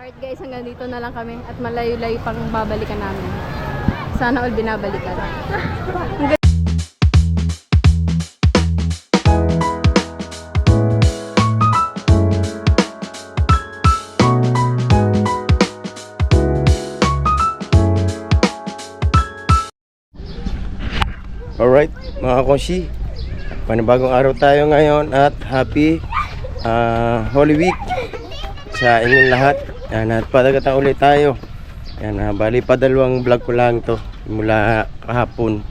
Alright guys, hanggang dito na lang kami at malayo-layo pang babalikan namin. Sana all binabalikan. Alright, mga konsi. Panibagong araw tayo ngayon at happy ah, Holy Week sa inyong lahat. Yan, at padagatan ulit tayo. Yan, ah, bali pa dalawang vlog ko lang to mula kahapon.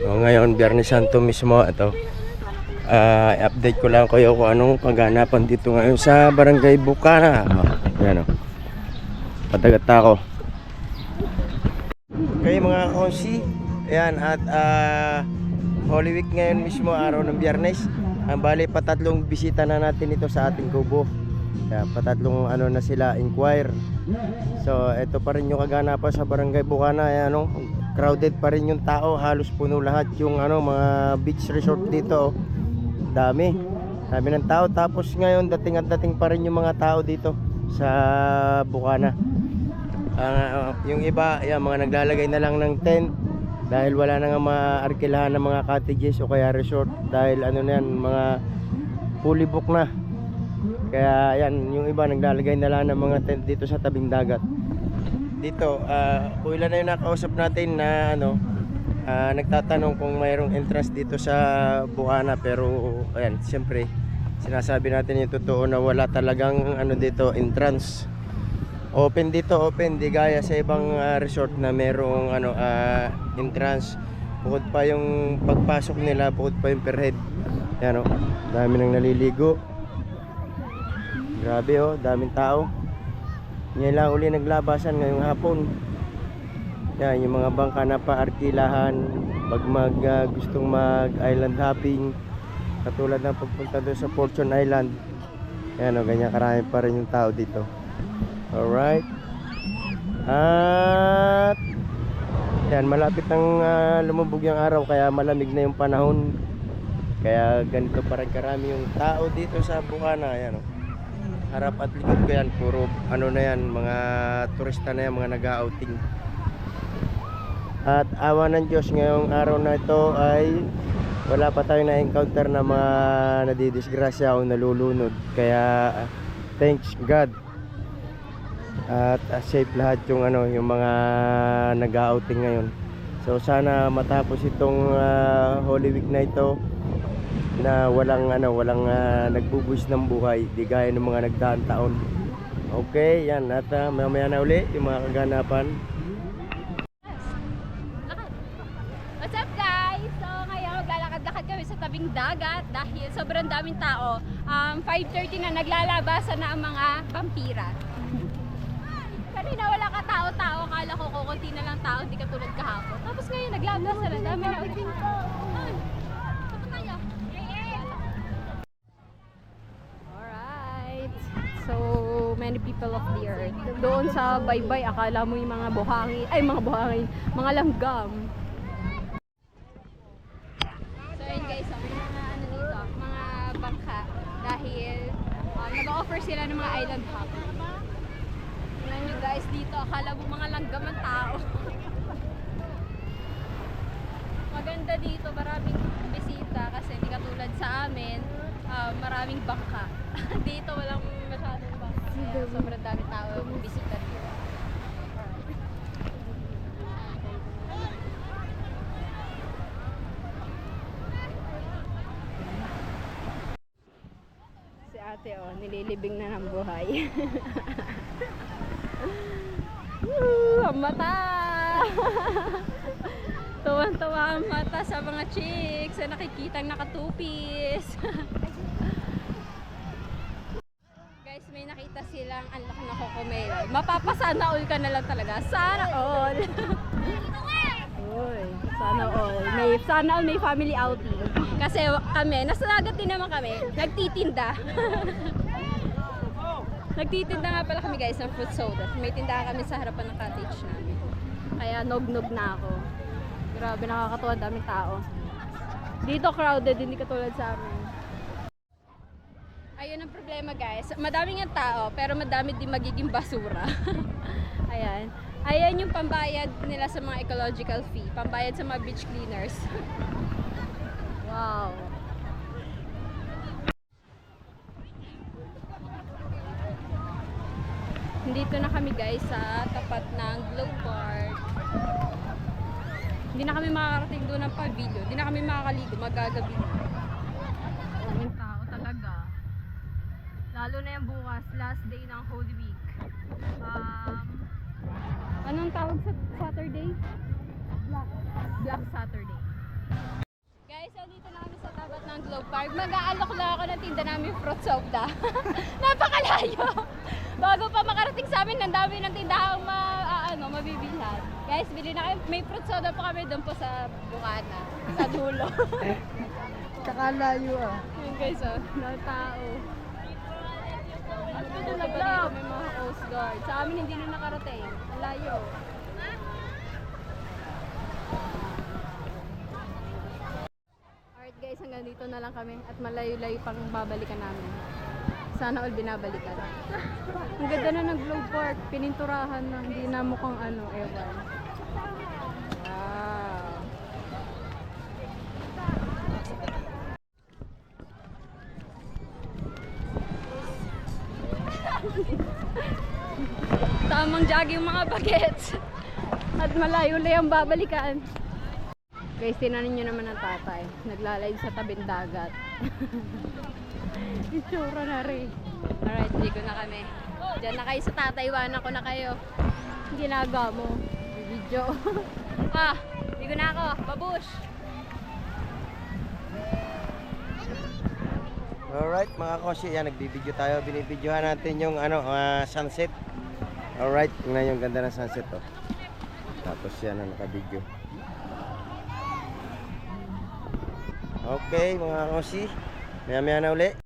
So, ngayon, Biyernes Santo mismo. Ito, ah, update ko lang kayo kung anong kaganapan dito ngayon sa Barangay Bukana. Oh, yan o. Padagat ako. Kayo mga konsi, ayan at ah, Holy Week ngayon mismo, araw ng biyernes. Ang bali, patatlong bisita na natin ito sa ating kubo. Kaya patatlong ano na sila, inquire. So, ito pa rin yung kaganapan sa Barangay Bukana. Ayan, ano, crowded pa rin yung tao. Halos puno lahat yung ano, mga beach resort dito. Dami. Dami ng tao. Tapos ngayon, dating at dating pa rin yung mga tao dito sa Bukana. Ah, yung iba, yan, mga naglalagay na lang ng tent dahil wala na nga maarkilahan ng mga cottages o kaya resort dahil ano na yan, mga fully book na. Kaya yan, yung iba naglalagay na lang ng mga tent dito sa tabing dagat. Dito, ah kung ilan na yung nakausap natin na ano, ah, nagtatanong kung mayroong entrance dito sa Bukana pero ayan, siyempre sinasabi natin yung totoo na wala talagang ano dito entrance. Open dito open di gaya sa ibang ah, resort na merong ano ah, entrance. Bukod pa yung pagpasok nila bukod pa yung per head. Yan o dami nang naliligo grabe oh daming tao ngayon lang uli naglabasan ngayong hapon yan yung mga bangka na paarkilahan pag mag ah, gustong mag island hopping katulad ng pagpunta doon sa Fortune Island yan o ganyan karami pa rin yung tao dito Alright. At yan, malapit nang ah, lumubog yung araw kaya malamig na yung panahon. Kaya ganito pa rin karami yung tao dito sa Bukana. Yan, oh. Harap at likod ko yan, puro ano na yan, mga turista na yan, mga nag-outing. At awa ng Diyos ngayong araw na ito ay wala pa tayong na-encounter na mga nadidisgrasya o nalulunod. Kaya thanks God at uh, safe lahat yung ano yung mga nag-outing ngayon. So sana matapos itong ah, Holy Week na ito na walang ano walang uh, nagbubuwis ng buhay di gaya ng mga nagdaang taon. Okay, yan at uh, mamaya na uli yung mga kaganapan. What's up guys? So ngayon maglalakad-lakad kami sa tabing dagat dahil sobrang daming tao. Um, 5.30 na naglalabasan na ang mga vampira. Kanina wala ka tao-tao, akala ko kukunti na lang tao, hindi katulad kahapon. Tapos ngayon naglabasan na, dami na ulit. Ay, tapos tayo. Alright. So, many people of the earth. Doon sa baybay, akala mo yung mga buhangin, ay mga buhangin, mga langgam. So yun guys, so, may mga ano dito, mga bangka dahil um, nag-offer sila ng mga island hop. Tingnan nyo guys dito, akala mo mga langgam ang tao. Maganda dito, maraming bisita kasi hindi katulad sa amin, um, maraming bangka. dito walang Kaya sobrang dami tao bisita dito. Si ate oh, nililibing na ng buhay. Woo! Ang mata! Tuwang-tuwa ang mata sa mga chicks na nakikitang nakatupis. Guys, may nakita silang ang laki na kokomel. Mapapasana all ka na lang talaga. Sana all! Uy, sana all. May, sana all may family outing. Kasi kami, nasa dagat din naman kami, nagtitinda. nagtitinda nga pala kami guys ng fruit soda. May tindahan kami sa harapan ng cottage namin. Kaya nog-nog na ako. Grabe, nakakatuwa, daming tao. Dito crowded, hindi katulad sa amin. Ayun ang problema guys. Madami nga tao, pero madami din magiging basura. Ayan. Ayan yung pambayad nila sa mga ecological fee. Pambayad sa mga beach cleaners. wow. Dito na kami guys sa tapat ng Glow Park. Hindi na kami makakarating doon ng pavilion. Hindi na kami makakaligo. Magagabi na. Daming tao talaga. Lalo na yung bukas, last day ng Holy Week. Um, anong tawag sa Saturday? Black. Black Saturday. Guys, dito na kami sa tapat ng Globe Park. Mag-aalok lang ako ng tinda namin fruit soda. Napakalayo! Bago pa makarating sa amin, ang dami ng tindahang ma, ah, ano, mabibilhan. Guys, bili na kayo. May fruit soda pa kami doon po sa Bukana. Sa dulo. Kakalayo ah. Yun guys, oh, na tao. Ano ba lang? May mga Coast Guard. Sa amin hindi na nakarating. Ang layo. Alright guys, hanggang dito na lang kami at malayo-layo pang babalikan namin. Sana all binabalikan. Ang ganda na ng Globe Park. Pininturahan na. Hindi na mukhang ano, ewan. Tamang jogging mga bagets. At malayo-layo ang babalikan. Guys, tinanin nyo naman ang tatay. Naglalay sa tabing dagat. Itsura na rin. Alright, ligo na kami. Diyan na kayo sa tatay. Iwanan ko na kayo. Ginagawa mo. Video. ah, ligo na ako. Babush! Alright mga kosi, yan nagbibideo tayo. Binibidyohan natin yung ano, ah, sunset. Alright, tingnan yung ganda ng sunset oh. Tapos yan ang nakabidyo. Okay mga kosi, maya maya na uli.